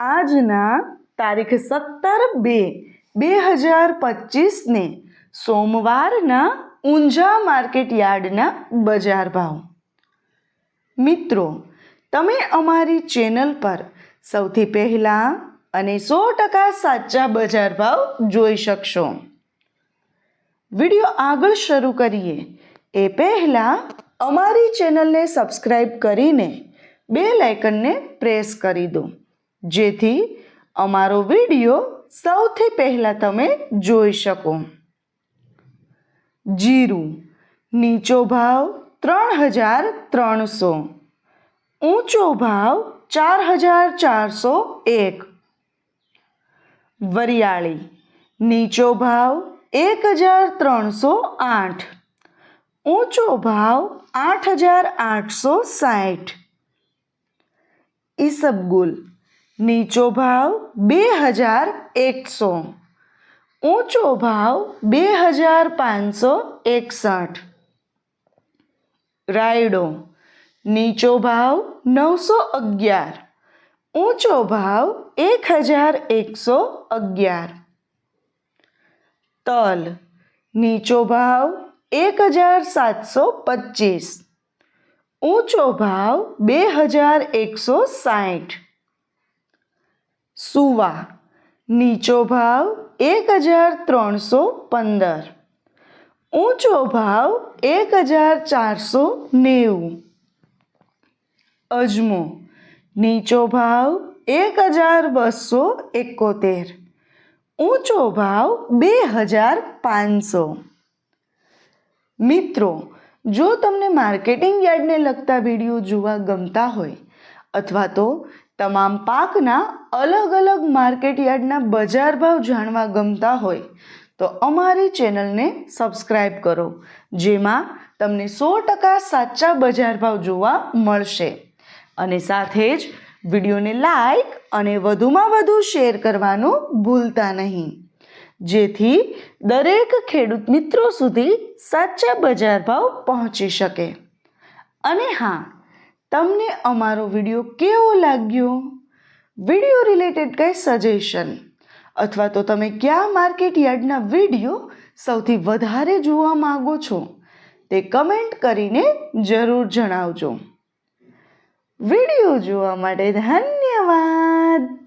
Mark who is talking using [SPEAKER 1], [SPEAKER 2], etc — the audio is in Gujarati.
[SPEAKER 1] આજના તારીખ સત્તર બે બે હજાર પચીસને સોમવારના ઊંઝા માર્કેટ યાર્ડના બજાર ભાવ. મિત્રો, તમે અમારી ચેનલ પર સૌથી પહેલાં અને સો ટકા સાચા બજાર ભાવ જોઈ શકશો. વીડિયો આગળ શરૂ કરીએ. એ પહેલાં અમારી ચેનલને સબસ્ક્રાઈબ કરીને બે લાઇકનને પ્રેસ કરી દો. જેથી અમારો વીડિયો સૌથી પહેલાં તમે જોઈ શકો. જીરું, નીચો ભાવ ત્રણ હજાર ત્રણસો. ઊંચો ભાવ ચાર હજાર ચારસો એક. વરિયાળી, નીચો ભાવ એક હજાર ત્રણસો આઠ. ઊંચો ભાવ આઠ હજાર આઠસો સાઠ. ઈસબગુલ નીચો ભાવ બે હજાર એકસો ઊંચો ભાવ બે હજાર પાંચસો એકસઠ રાયડો નીચો ભાવ નવસો અગિયાર ઊંચો ભાવ એક હજાર એકસો અગિયાર તલ નીચો ભાવ એક હજાર સાતસો પચીસ ઊંચો ભાવ બે હજાર એકસો સાઠ સુવા. નીચો ભાવ એક હજાર ત્રણસો પંદર. ઊંચો ભાવ એક હજાર ચારસો નેવું. અજમો. નીચો ભાવ એક હજાર બસો એકોતેર. ઊંચો ભાવ બે હજાર પાંચસો. મિત્રો, જો તમને માર્કેટિંગ યાર્ડને લગતા વીડિયો જોવા ગમતા હોય અથવા તો તમામ પાકના અલગ અલગ માર્કેટ યાર્ડના બજાર ભાવ જાણવા ગમતા હોય, તો અમારી ચેનલને સબસ્ક્રાઈબ કરો, જેમાં તમને સો ટકા સાચા બજાર ભાવ જોવા મળશે. અને સાથે જ વિડીયોને લાઈક અને વધુમાં વધુ શેર કરવાનું ભૂલતા નહીં. જેથી દરેક ખેડૂત મિત્રો સુધી સાચા બજાર ભાવ પહોંચી શકે. અને હા તમને અમારો વીડિયો કેવો લાગ્યો? વીડિયો રિલેટેડ કંઈ સજેશન અથવા તો તમે કયા માર્કેટ યાર્ડના વીડિયો સૌથી વધારે જોવા માગો છો? તે કમેન્ટ કરીને જરૂર જણાવજો. વીડિયો જોવા માટે ધન્યવાદ!